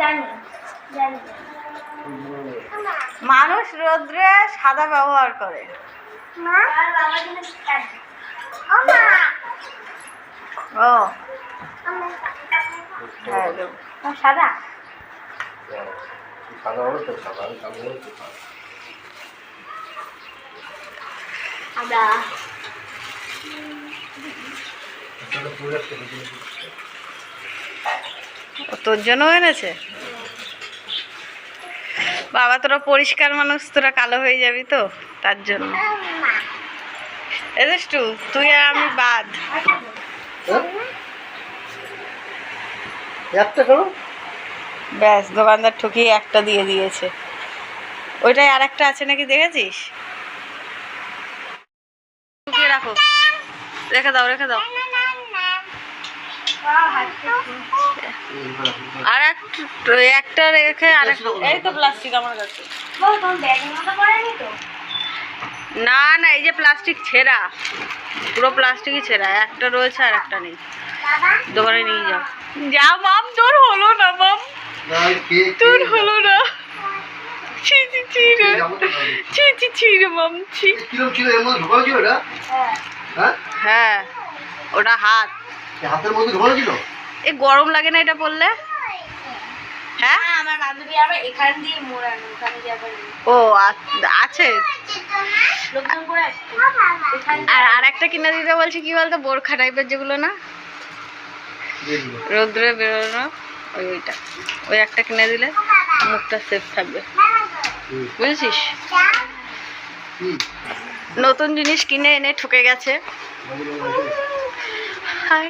জানি জানি। মানুষ রোদ্রে সাদা ব্যবহার করে। আমা হ্যাঁ ও সাদা? সাদা হলো তো সাদা আমি কালো হলো তো সাদা সাদা এটা পুরো একটা ভিডিও ও তোর জন্য এনেছে? বাবা তোরা পরিষ্কার মানুষ তোরা কালো হয়ে যাবি তো তার জন্য। টু তুই আর আমি বাদ। ব্যাস দোকানদার ঠকিয়ে একটা দিয়ে দিয়েছে। ওইটাই আর একটা আছে নাকি দেখেছিস? ঠুকিয়ে রাখো? রেখে দাও রেখে দাও। আর এক একটা রেখে আর এই তো প্লাস্টিক আমার কাছে না না এই যে প্লাস্টিক ছেঁড়া পুরো প্লাস্টিকই ছেঁড়া একটা রয়েছে আর একটা নেই দোকানে নিয়ে যাও যা মাম তোর হলো না মাম তোর হলো না ছি ছি ছি মাম ছি হ্যাঁ হ্যাঁ ওটা হাত হাতের মধ্যে ঢোকানো ছিল? এ গরম লাগে না এটা পরলে? হ্যাঁ? আমার বান্ধবী আবার এখান দিয়ে মোড়ানো ওখানে দিয়ে আবার ও আ- আছে। লোকজন করে আর আর একটা কিনে দিতে বলছি কি বলতো বোরখা টাইপের যেগুলো না? রোদ্রে বেরোনো ওই ওইটা। ওই একটা কিনে দিলে মুখটা সেফ থাকবে। বুঝেছিস? নতুন জিনিস কিনে এনে ঠকে গেছে। হাই